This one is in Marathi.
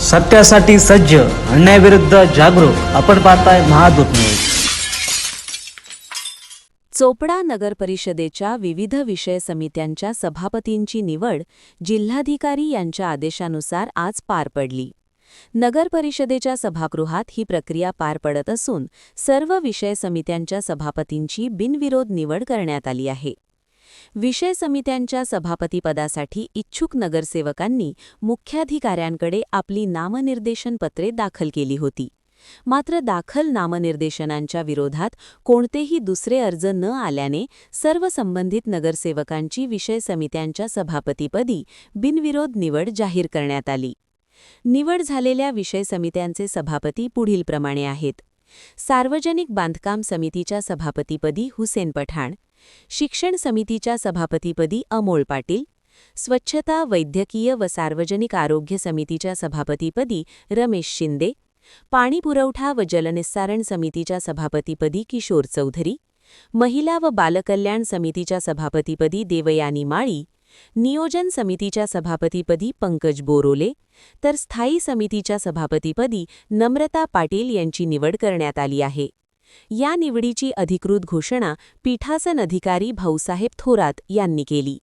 सत्यासाठी सज्ज अन्यायाविरुद्ध जागरूक आपण पाहताय महादूत न्यूज. चोपडा नगर परिषदेच्या विविध विषय समित्यांच्या सभापतींची निवड जिल्हाधिकारी यांच्या आदेशानुसार आज पार पडली. नगर परिषदेच्या सभागृहात ही प्रक्रिया पार पडत असून सर्व विषय समित्यांच्या सभापतींची बिनविरोध निवड करण्यात आली आहे. विषय समित्यांच्या सभापतीपदासाठी इच्छुक नगरसेवकांनी मुख्याधिकाऱ्यांकडे आपली नामनिर्देशन पत्रे दाखल केली होती. मात्र दाखल नामनिर्देशनांच्या विरोधात कोणतेही दुसरे अर्ज न आल्याने सर्व संबंधित नगरसेवकांची विषय समित्यांच्या सभापतीपदी बिनविरोध निवड जाहीर करण्यात आली. निवड झालेल्या विषय समित्यांचे सभापती पुढीलप्रमाणे आहेत. सार्वजनिक बांधकाम समितीच्या सभापतीपदी हुसेन पठाण शिक्षण समितीच्या सभापतीपदी अमोल पाटील स्वच्छता वैद्यकीय व सार्वजनिक आरोग्य समितीच्या सभापतीपदी रमेश शिंदे पाणी पुरवठा व जलनिस्सारण समितीच्या सभापतीपदी किशोर चौधरी महिला व बालकल्याण समितीच्या सभापतीपदी देवयानी माळी नियोजन समितीच्या सभापतीपदी पंकज बोरोले तर स्थायी समितीच्या सभापतीपदी नम्रता पाटील यांची निवड करण्यात आली आहे. या निवडीची अधिकृत घोषणा पीठासन अधिकारी भाऊसाहेब थोरात यांनी केली.